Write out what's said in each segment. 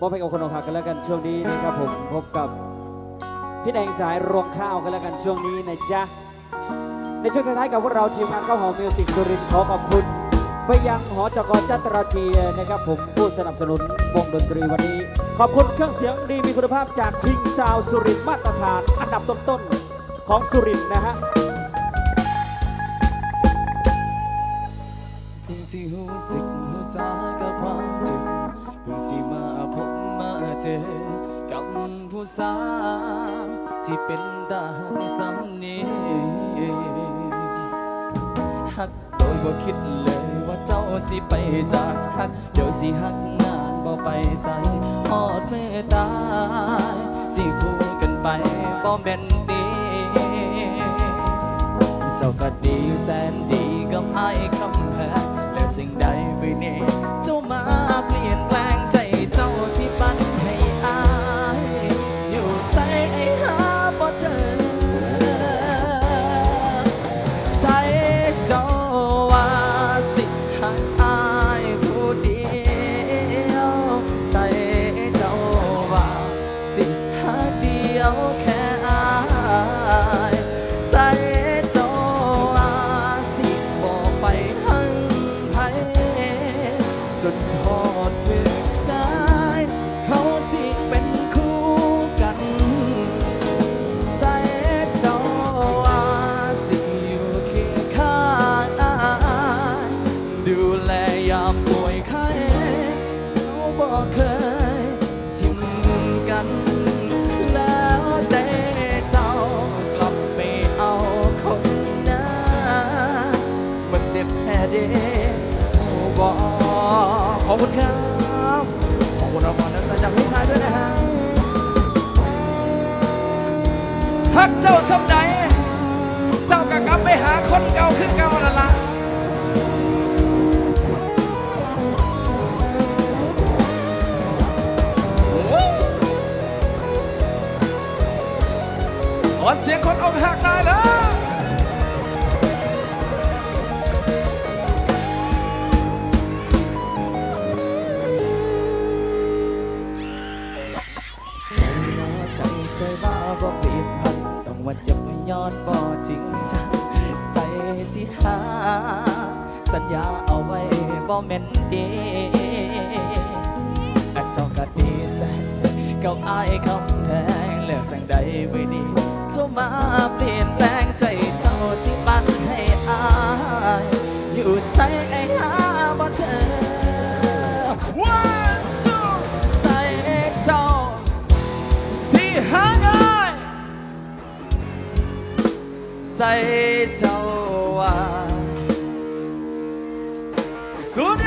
มอบให้กับคนอกหักกันแล้วกันช่วงนี้นะครับผมพบกับพี่แดงสายรวงข้าวกันแล้วกันช่วงนี้นะจ๊ะ ในช่วงท้ายๆกับพวกเราทีมงานข้าวหอมมิวสิกสุรินทร์ขอขอบคุณ ไปยังหอจกรจัตราเทียนะครับผมผู้สนับสนุนวงดนตรีวันนี้ ขอบคุณเครื่องเสียงดีมีคุณภาพจากคิงซาวสุรินทร์มาตรฐานอันดับต้นๆของสุรินทร์นะฮะสิหูสึกหูสากับความจ็บเพิ่งสิมาพบมา เจอกับผู้สาวที่เป็นตาหักสำเนีหักโดยบ่คิดเลยว่าเจ้าสิไปจากหักเดี๋ยวสิหักงานบ่ไปใส่หอดเมื่อตายสิคู่กันไปบ่แม่นดีเจ้าก็ดีแสนดีกับไอ้คำแพงแล้วจึงได้ไปนี่เจ้ามา จนหอดเมื่อได้ เขาสิเป็นคู่กัน ใส่เจ้าว่าสิอยู่เคียงข้างอายดูแลยามป่วยไข้เขาบอกเคย คุณครับ ขอบคุณรางวัลน้ำใจจากพี่ชายด้วยนะฮะฮักเจ้าสำใดเจ้าก็กลับไปหาคนเก่าคือเก่าละละขอเสียงคนอกหักได้เลย ใส่บ้าบ่เปลี่ยนพันต้องว่าเจ็บย้อดบ่จริงจังใส่สิหาสัญญาเอาไว้บ่แม่นดีอาเจ้าก็ดีแสนกับอายคำแพงเลือกจังใดไว้ดีจะมาเปลี่ยน สุด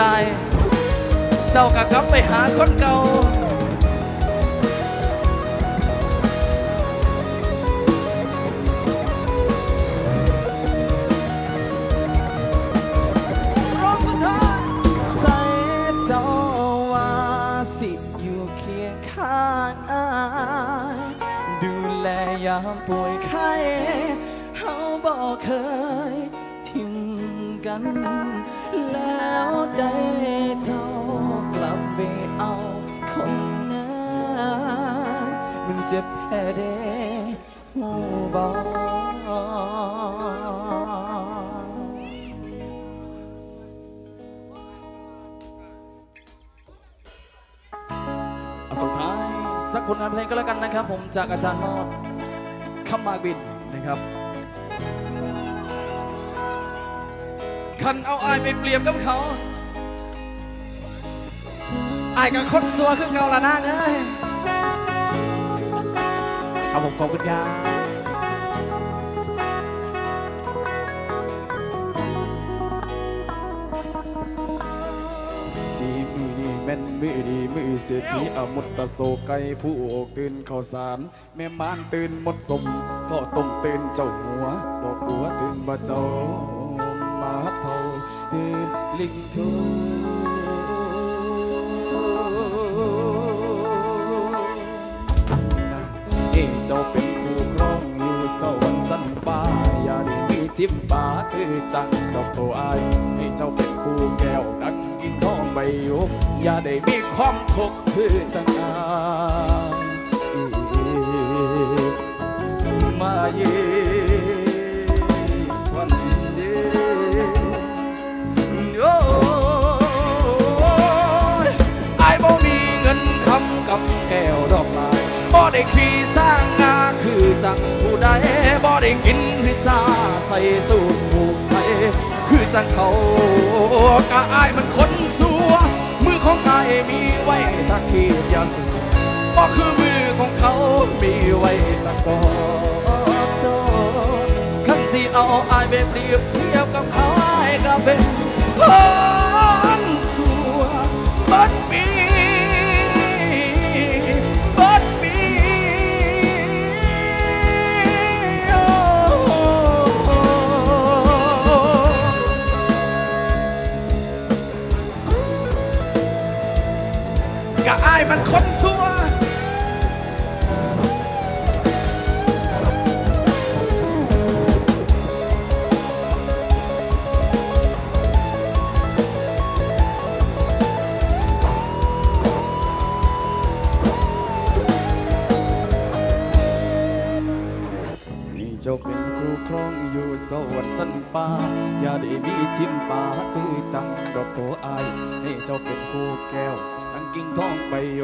ตาย เจ้าก็กลับไปหาคนเก่ารอสุดท้ายใส่เจ้าว่าสิอยู่เคียงข้างดูแลยามป่วยไข้เขาบอกเคยทิ้งกัน แล้วได้เจ้ากลับไปเอาคนนั้นมันเจ็บแค่เดหูบอกอ่สุดท้ายสักผลงานเพลงก็แล้วกันนะครับ ผมจากอาจารย์มอดคำมากบินนะครับ คันเอาอายไปเปรียบกับเขาไอ้กับคนสัวคือเก่าละนางเอ้ยครับผมขอบคุณครับสีมือนี่แม่นมือดีมือเสียทีอมุตตะโศกไก่ผู้โอกตื่นข้าวสาร แม่มานตื่นหมดสมก็ต้องตื่นเจ้าหัว ดอกบัวตื่นมาเจ้า มาเท่าตื่นลิงทูเอ้เจ้าเป็นคู่ครองอยู่สวรรค์สันฟ้าอย่าได้มีทิมฟ้าคือจังดอกตัวอายให้เจ้าเป็นคู่แก้วดังกินทองใบหยกอย่าได้มีความทุกข์คือจังอา จังผู้ใดบ่ได้กินพิซซ่าใส่สูตรผูกไทคือจังเขากะอายมันคนสัว มือของอายมีไว้ถ้าขีดยาสูบบ่คือมือของเขามีไว้ตะกอโจนคันสิเอาอายไปเปรียบเทียบกับเขาอายก็เป็นะอ สวรรค์สันฟ้าอย่าได้มีทิมป่าคือจังดอกโตอายนี่เจ้าเป็นครูแก้วทั้งกิ่งทองใบโย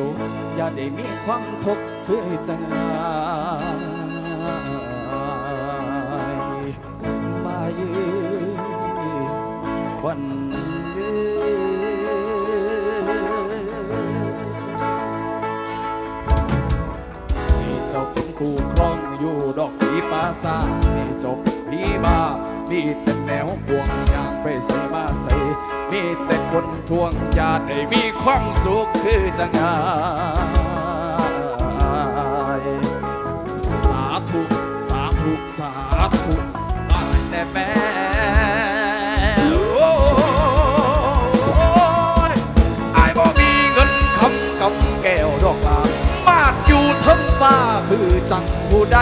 อย่าได้มีความทุกข์คือจังอายมายืนวันยืนให้เจ้าเป็นคู่ครองอยู่ดอกผีปาสาให้เจ้า ผีบ้ามีแต่แนวห่วงอยากไปใส่มาใส่มีแต่คนทวงอยากให้มีความสุขคือจังไงสาธุสาธุสาธุตายแต่แม่โอ้ยอานอกลามาดอยู่ทั้งฟ้าคือจังผู้ใด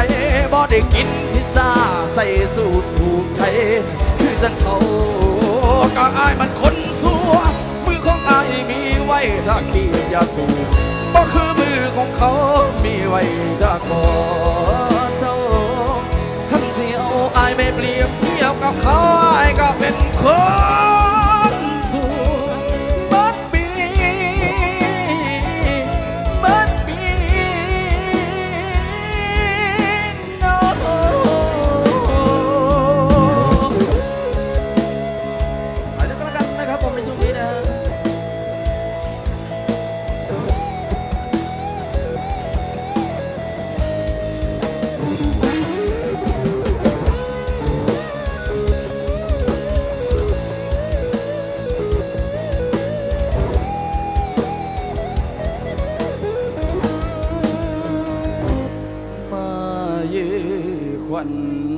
บ่ได้กิน ซาใส่สูตรผูกไทยคือจังเขาก็อายมันคนสัวมือของอายมีไว้ถ้าขี้ยาสูบก็คือมือของเขามีไว้ถ้าขอเจ้าคันสิเอาอายไปเปรียบเทียบกับเขาอายก็เป็น ค